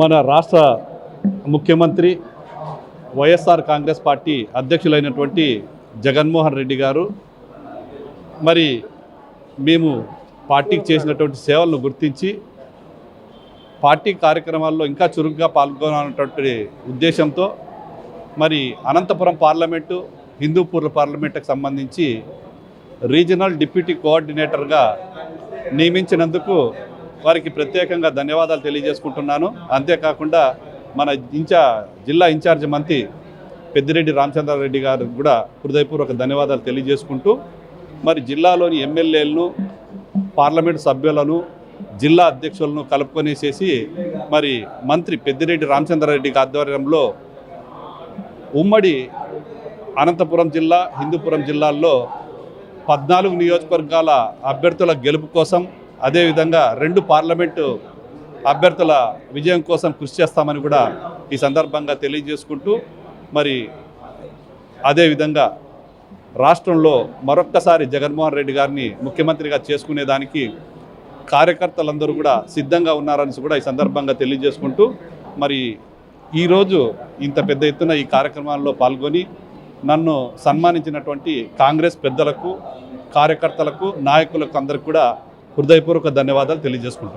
మన రాష్ట్ర ముఖ్యమంత్రి వైఎస్ఆర్ కాంగ్రెస్ పార్టీ అధ్యక్షులైనటువంటి జగన్మోహన్ రెడ్డి గారు మరి మేము పార్టీకి చేసినటువంటి సేవలను గుర్తించి పార్టీ కార్యక్రమాల్లో ఇంకా చురుగ్గా పాల్గొనాలన్నటువంటి ఉద్దేశంతో మరి అనంతపురం పార్లమెంటు హిందూపూర్ పార్లమెంటుకు సంబంధించి రీజనల్ డిప్యూటీ కోఆర్డినేటర్గా నియమించినందుకు వారికి ప్రత్యేకంగా ధన్యవాదాలు తెలియజేసుకుంటున్నాను. అంతేకాకుండా మన ఇంచా జిల్లా ఇన్ఛార్జ్ మంత్రి పెద్దిరెడ్డి రామచంద్రారెడ్డి గారు కూడా హృదయపూర్వక ధన్యవాదాలు తెలియజేసుకుంటూ మరి జిల్లాలోని ఎమ్మెల్యేలను పార్లమెంట్ సభ్యులను జిల్లా అధ్యక్షులను కలుపుకొనేసేసి మరి మంత్రి పెద్దిరెడ్డి రామచంద్రారెడ్డి ఆధ్వర్యంలో ఉమ్మడి అనంతపురం జిల్లా హిందూపురం జిల్లాల్లో పద్నాలుగు నియోజకవర్గాల అభ్యర్థుల గెలుపు కోసం అదేవిధంగా రెండు పార్లమెంటు అభ్యర్థుల విజయం కోసం కృషి చేస్తామని కూడా ఈ సందర్భంగా తెలియజేసుకుంటూ మరి అదేవిధంగా రాష్ట్రంలో మరొక్కసారి జగన్మోహన్ రెడ్డి గారిని ముఖ్యమంత్రిగా చేసుకునేదానికి కార్యకర్తలందరూ కూడా సిద్ధంగా ఉన్నారని కూడా ఈ సందర్భంగా తెలియజేసుకుంటూ మరి ఈరోజు ఇంత పెద్ద ఎత్తున ఈ కార్యక్రమాల్లో పాల్గొని నన్ను సన్మానించినటువంటి కాంగ్రెస్ పెద్దలకు కార్యకర్తలకు నాయకులకు అందరికి కూడా హృదయపూర్వక ధన్యవాదాలు తెలియజేసుకుంటాను